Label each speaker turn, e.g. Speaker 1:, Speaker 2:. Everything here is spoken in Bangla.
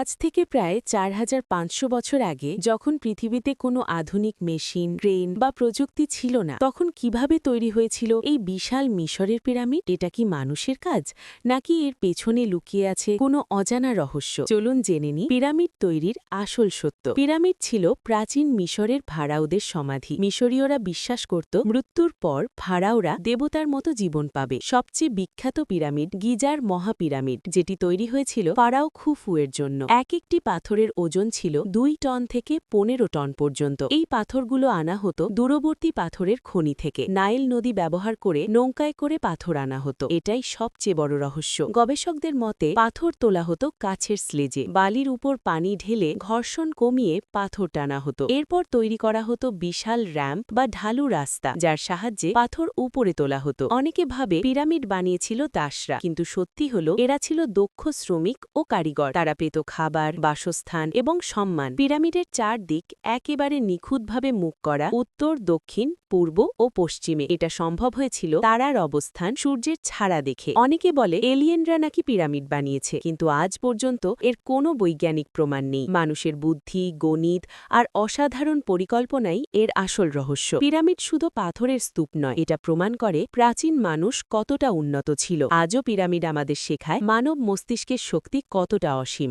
Speaker 1: আজ থেকে প্রায় চার হাজার পাঁচশো বছর আগে যখন পৃথিবীতে কোনো আধুনিক মেশিন ট্রেন বা প্রযুক্তি ছিল না, তখন কীভাবে তৈরি হয়েছিল এই বিশাল মিশরের পিরামিড? এটা কি মানুষের কাজ? নাকি এর পেছনে লুকিয়ে আছে কোনো অজানা রহস্য? চলুন জেনে নি পিরামিড তৈরির আসল সত্য। পিরামিড ছিল প্রাচীন মিশরের ফারাওদের সমাধি। মিশরীয়রা বিশ্বাস করত মৃত্যুর পর ফারাওরা দেবতার মতো জীবন পাবে। সবচেয়ে বিখ্যাত পিরামিড গিজার মহাপিরামিড, যেটি তৈরি হয়েছিল পাড়াও খুফুয়ের জন্য। এক একটি পাথরের ওজন ছিল দুই টন থেকে পনেরো টন পর্যন্ত। এই পাথরগুলো আনা হতো দূরবর্তী পাথরের খনি থেকে। নাইল নদী ব্যবহার করে নৌকায় করে পাথর আনা হতো। এটাই সবচেয়ে বড় রহস্য। গবেষকদের মতে, পাথর তোলা হতো কাছের স্লেজে। বালির উপর পানি ঢেলে ঘর্ষণ কমিয়ে পাথর টানা হতো। এরপর তৈরি করা হতো বিশাল র্যাম্প বা ঢালু রাস্তা, যার সাহায্যে পাথর উপরে তোলা হতো। অনেকে ভাবে পিরামিড বানিয়েছিল দাসরা, কিন্তু সত্যি হল এরা ছিল দক্ষ শ্রমিক ও কারিগর। তারা পেত খাবার, বাসস্থান এবং সম্মান। পিরামিডের চারদিক একেবারে নিখুঁতভাবে মুখ করা উত্তর, দক্ষিণ, পূর্ব ও পশ্চিমে। এটা সম্ভব হয়েছিল তারার অবস্থান সূর্যের ছাড়া দেখে। অনেকে বলে এলিয়েনরা নাকি পিরামিড বানিয়েছে, কিন্তু আজ পর্যন্ত এর কোনো বৈজ্ঞানিক প্রমাণ নেই। মানুষের বুদ্ধি, গণিত আর অসাধারণ পরিকল্পনাই এর আসল রহস্য। পিরামিড শুধু পাথরের স্তূপ নয়, এটা প্রমাণ করে প্রাচীন মানুষ কতটা উন্নত ছিল। আজও পিরামিড আমাদের শেখায় মানব মস্তিষ্কের শক্তি কতটা অসীম।